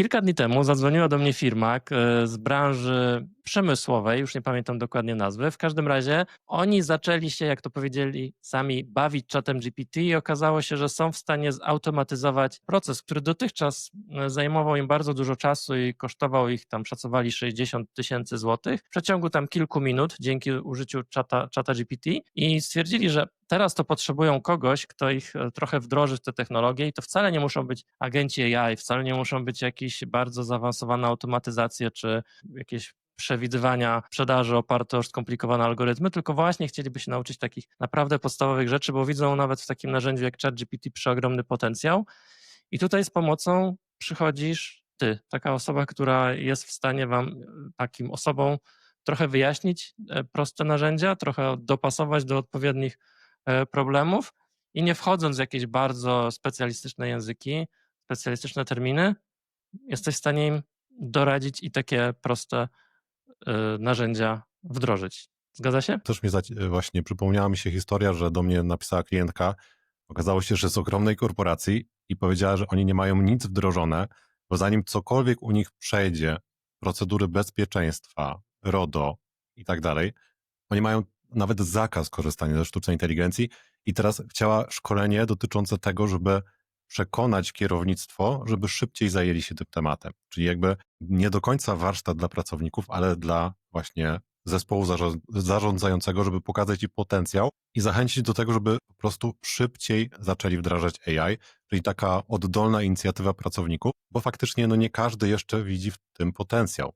kilka dni temu zadzwoniła do mnie firma e, z branży przemysłowej, już nie pamiętam dokładnie nazwy. W każdym razie oni zaczęli się, jak to powiedzieli sami, bawić czatem GPT i okazało się, że są w stanie zautomatyzować proces, który dotychczas e, zajmował im bardzo dużo czasu i kosztował ich tam, szacowali 60 tysięcy złotych, w przeciągu tam kilku minut dzięki użyciu czata, czata GPT i stwierdzili, że teraz to potrzebują kogoś, kto ich e, trochę wdroży w te technologie i to wcale nie muszą być agenci AI, wcale nie muszą być jakieś bardzo zaawansowane automatyzacje czy jakieś przewidywania sprzedaży oparte o skomplikowane algorytmy, tylko właśnie chcieliby się nauczyć takich naprawdę podstawowych rzeczy, bo widzą nawet w takim narzędziu jak ChatGPT przeogromny potencjał. I tutaj z pomocą przychodzisz ty, taka osoba, która jest w stanie wam e, takim osobom trochę wyjaśnić e, proste narzędzia, trochę dopasować do odpowiednich e, problemów i nie wchodząc w jakieś bardzo specjalistyczne języki, specjalistyczne terminy, jesteś w stanie im doradzić i takie proste narzędzia wdrożyć. Zgadza się? Też mi zaci- właśnie przypomniała mi się historia, że do mnie napisała klientka. Okazało się, że z ogromnej korporacji i powiedziała, że oni nie mają nic wdrożone, bo zanim cokolwiek u nich przejdzie, procedury bezpieczeństwa, RODO i tak dalej, oni mają nawet zakaz korzystania ze sztucznej inteligencji i teraz chciała szkolenie dotyczące tego, żeby przekonać kierownictwo, żeby szybciej zajęli się tym tematem. Czyli jakby nie do końca warsztat dla pracowników, ale dla właśnie zespołu zarząd- zarządzającego, żeby pokazać ich potencjał i zachęcić do tego, żeby po prostu szybciej zaczęli wdrażać AI, czyli taka oddolna inicjatywa pracowników, bo faktycznie no nie każdy jeszcze widzi w tym potencjał.